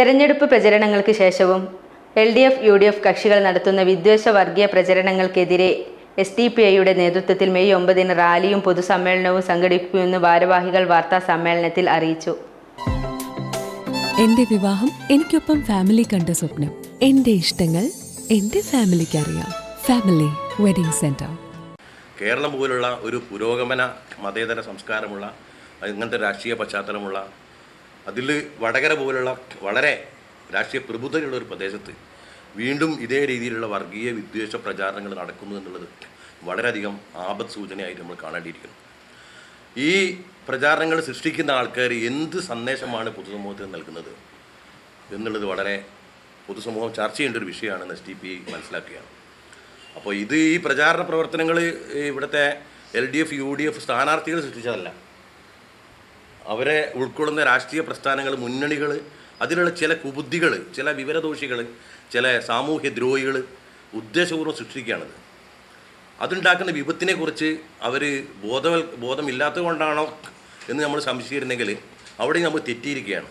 തെരഞ്ഞെടുപ്പ് പ്രചരണങ്ങൾക്ക് ശേഷവും L D F U D F കക്ഷികൾ നടത്തുന്ന വിദ്വേഷ വർഗീയ പ്രചരണങ്ങൾക്കെതിരെ എസ് ഡി പി ഐയുടെ നേതൃത്വത്തിൽ മെയ് ഒമ്പതിന് റാലിയും പൊതുസമ്മേളനവും സംഘടിപ്പിക്കുമെന്ന് ഭാരവാഹികൾ വാർത്താ സമ്മേളനത്തിൽ അറിയിച്ചു. എന്റെ വിവാഹം എനിക്കൊപ്പം ഫാമിലി കണ്ട സ്വപ്നം. എന്റെ ഇഷ്ടങ്ങൾ എന്റെ ഫാമിലിക്ക് അറിയാം ഫാമിലി വെഡിങ് സെന്റർ. കേരളം പോലുള്ള ഒരു പുരോഗമന മതേതര സംസ്കാരമുള്ള ഇങ്ങനത്തെ രാഷ്ട്രീയ പശ്ചാത്തലമുള്ള അതിൽ വടകര പോലുള്ള വളരെ രാഷ്ട്രീയ പ്രബുദ്ധതയുള്ള ഒരു പ്രദേശത്ത് വീണ്ടും ഇതേ രീതിയിലുള്ള വർഗീയ വിദ്വേഷ പ്രചാരണങ്ങൾ നടക്കുന്നു എന്നുള്ളത് വളരെയധികം ആപത് സൂചനയായിട്ട് നമ്മൾ കാണേണ്ടിയിരിക്കുന്നു. ഈ പ്രചാരണങ്ങൾ സൃഷ്ടിക്കുന്ന ആൾക്കാർ എന്ത് സന്ദേശമാണ് പൊതുസമൂഹത്തിന് നൽകുന്നത് എന്നുള്ളത് വളരെ പൊതുസമൂഹം ചർച്ച ചെയ്യേണ്ട ഒരു വിഷയമാണെന്ന് എസ് ടി പി മനസ്സിലാക്കുകയാണ്. അപ്പോൾ ഇത് ഈ പ്രചാരണ പ്രവർത്തനങ്ങൾ ഇവിടുത്തെ L D F U D F സ്ഥാനാർത്ഥികൾ സൃഷ്ടിച്ചതല്ല. അവരെ ഉൾക്കൊള്ളുന്ന രാഷ്ട്രീയ പ്രസ്ഥാനങ്ങൾ മുന്നണികൾ അതിലുള്ള ചില കുബുദ്ധികൾ ചില വിവരദോഷികൾ ചില സാമൂഹ്യ ദ്രോഹികൾ ഉദ്ദേശപൂർവം സൃഷ്ടിക്കുകയാണത്. അതുണ്ടാക്കുന്ന വിപത്തിനെക്കുറിച്ച് അവർ ബോധവൽ ബോധമില്ലാത്തത് കൊണ്ടാണോ എന്ന് നമ്മൾ സംശയിച്ചിരുന്നെങ്കിൽ അവിടെ നമ്മൾ തെറ്റിയിരിക്കുകയാണ്.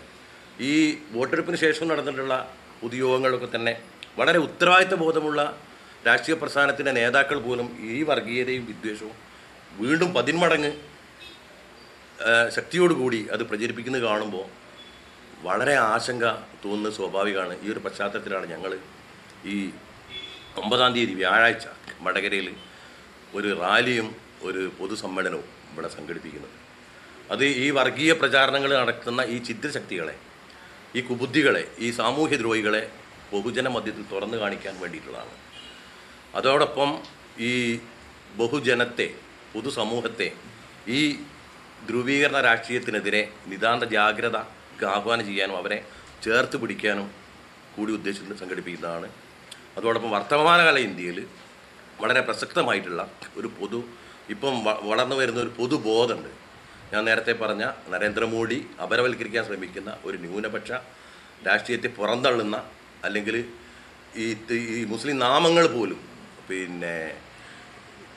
ഈ വോട്ടെടുപ്പിന് ശേഷം നടന്നിട്ടുള്ള ഉദ്യോഗങ്ങളൊക്കെ തന്നെ വളരെ ഉത്തരവാദിത്ത ബോധമുള്ള രാഷ്ട്രീയ പ്രസ്ഥാനത്തിന്റെ നേതാക്കൾ പോലും ഈ വർഗീയതയും വിദ്വേഷവും വീണ്ടും പതിന്മടങ്ങ് ശക്തിയോടുകൂടി അത് പ്രചരിപ്പിക്കുന്നത് കാണുമ്പോൾ വളരെ ആശങ്ക തോന്നുന്നത് സ്വാഭാവികമാണ്. ഈ ഒരു പശ്ചാത്തലത്തിലാണ് ഞങ്ങൾ ഈ ഒമ്പതാം തീയതി വ്യാഴാഴ്ച വടകരയിൽ ഒരു റാലിയും ഒരു പൊതുസമ്മേളനവും ഇവിടെ സംഘടിപ്പിക്കുന്നത്. അത് ഈ വർഗീയ പ്രചാരണങ്ങൾ നടത്തുന്ന ഈ ചിത്രശക്തികളെ ഈ കുബുദ്ധികളെ ഈ സാമൂഹ്യ ദ്രോഹികളെ ബഹുജന മധ്യത്തിൽ തുറന്നു കാണിക്കാൻ വേണ്ടിയിട്ടുള്ളതാണ്. അതോടൊപ്പം ഈ ബഹുജനത്തെ പൊതുസമൂഹത്തെ ഈ ധ്രുവീകരണ രാഷ്ട്രീയത്തിനെതിരെ നിതാന്ത ജാഗ്രത ആഹ്വാനം ചെയ്യാനും അവരെ ചേർത്ത് പിടിക്കാനും കൂടി ഉദ്ദേശിച്ച് സംഘടിപ്പിക്കുന്നതാണ്. അതോടൊപ്പം വർത്തമാനകാല ഇന്ത്യയിൽ വളരെ പ്രസക്തമായിട്ടുള്ള ഒരു പൊതു ഇപ്പം വളർന്നു വരുന്ന ഒരു പൊതുബോധമുണ്ട് ഞാൻ നേരത്തെ പറഞ്ഞ നരേന്ദ്രമോദി അപരവൽക്കരിക്കാൻ ശ്രമിക്കുന്ന ഒരു ന്യൂനപക്ഷ രാഷ്ട്രീയത്തെ പുറന്തള്ളുന്ന അല്ലെങ്കിൽ ഈ ഈ മുസ്ലിം നാമങ്ങൾ പോലും പിന്നെ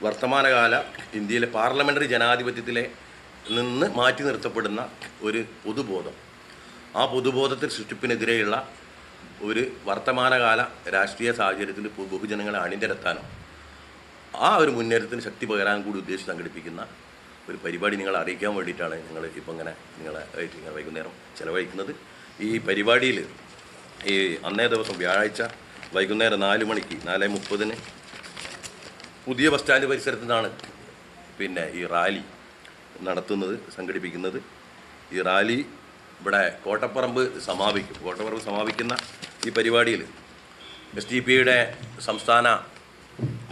വർത്തമാനകാല ഇന്ത്യയിലെ പാർലമെന്ററി ജനാധിപത്യത്തിലെ നിന്ന് മാറ്റി നിർത്തപ്പെടുന്ന ഒരു പൊതുബോധം. ആ പൊതുബോധത്തിൽ സൃഷ്ടിപ്പിനെതിരെയുള്ള ഒരു വർത്തമാനകാല രാഷ്ട്രീയ സാഹചര്യത്തിൽ ബഹുജനങ്ങളെ അണിനിരത്താനോ ആ ഒരു മുന്നേറ്റത്തിന് ശക്തി പകരാൻ കൂടി ഉദ്ദേശിച്ച് സംഘടിപ്പിക്കുന്ന ഒരു പരിപാടി നിങ്ങളെ അറിയിക്കാൻ വേണ്ടിയിട്ടാണ് ഞങ്ങൾ ഇപ്പം ഇങ്ങനെ നിങ്ങളെ ഇങ്ങനെ വൈകുന്നേരം ചിലവഴിക്കുന്നത്. ഈ പരിപാടിയിൽ ഈ അന്നേ ദിവസം വ്യാഴാഴ്ച വൈകുന്നേരം നാല് മണിക്ക് നാല് മുപ്പതിന് പുതിയ ബസ് സ്റ്റാൻഡ് പരിസരത്തു നിന്നാണ് പിന്നെ ഈ റാലി. നടത്തുന്നത് സംഘടിപ്പിക്കുന്നത്. ഈ റാലി ഇവിടെ കോട്ടപ്പറമ്പ് സമാപിക്കും. കോട്ടപ്പറമ്പ് സമാപിക്കുന്ന ഈ പരിപാടിയിൽ എസ് ഡി പി യുടെ സംസ്ഥാന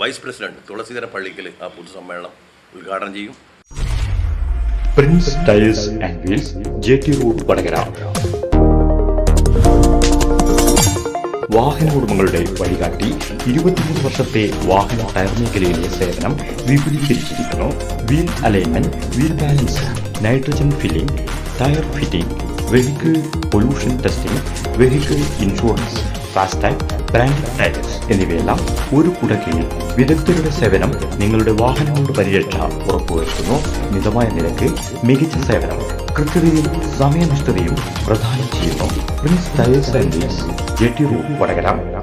വൈസ് പ്രസിഡന്റ് തുളസീധര പള്ളിക്കൽ ആ പൊതുസമ്മേളനം ഉദ്ഘാടനം ചെയ്യും. Prince Tiles and Wheels J T Road വാഹന ഉടമകളുടെ വഴികാട്ടി ഇരുപത്തിമൂന്ന് വർഷത്തെ വാഹന ടയർ മേഖലയിലെ സേവനം വിപുലീകരിച്ചിരിക്കുന്നു. Wheel alignment wheel balance nitrogen filling tyre fitting vehicle pollution testing vehicle insurance FASTag brand tyres എന്നിവയെല്ലാം ഒരു കുടക്കീഴിൽ വിദഗ്ധരുടെ സേവനം നിങ്ങളുടെ വാഹനങ്ങളുടെ പരിരക്ഷ ഉറപ്പുവരുത്തുന്നു. മിതമായ നിരക്ക് മികച്ച സേവനം കൃത്യതയും സമയനിഷ്ഠതയും പ്രദാനം ചെയ്യുന്നു. Prince Tyres and Wheels J T Road Vadakara.